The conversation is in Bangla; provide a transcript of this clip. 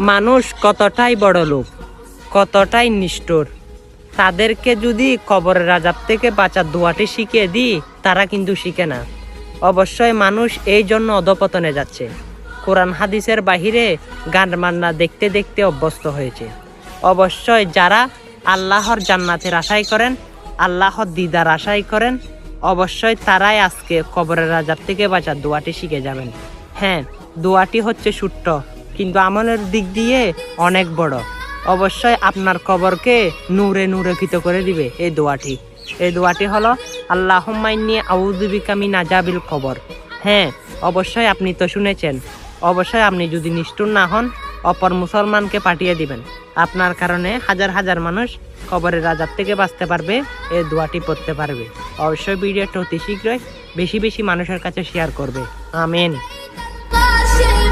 মানুষ কতটাই বড় লোক, কতটাই নিষ্ঠুর, তাদেরকে যদি কবরের রাজাব থেকে বাঁচার দোয়াটি শিখিয়ে দিই, তারা কিন্তু শিখে না। অবশ্যই মানুষ এই জন্য অধপতনে যাচ্ছে। কোরআন হাদিসের বাহিরে গান মান্না দেখতে দেখতে অভ্যস্ত হয়েছে। অবশ্যই যারা আল্লাহর জান্নাতের আশাই করেন, আল্লাহর দিদার আশাই করেন, অবশ্যই তারাই আজকে কবরের রাজাব থেকে বাঁচার দোয়াটি শিখে যাবেন। হ্যাঁ দোয়াটি হচ্ছে ছোট্ট কিন্তু আমলের দিক দিয়ে অনেক বড়। অবশ্যই আপনার কবরকে নূরে নূরেকিত করে দিবে এই দোয়াটি। এই দোয়াটি হলো আল্লাহ নিয়ে আউদুবিকামি নাজাবিল কবর। হ্যাঁ অবশ্যই আপনি তো শুনেছেন। অবশ্যই আপনি যদি নিষ্ঠুর না হন, অপর মুসলমানকে পাঠিয়ে দিবেন। আপনার কারণে হাজার হাজার মানুষ কবরের রাজার থেকে বাঁচতে পারবে, এই দোয়াটি পড়তে পারবে। অবশ্যই ভিডিওটা অতি শীঘ্রই বেশি বেশি মানুষের কাছে শেয়ার করবে। আমেন।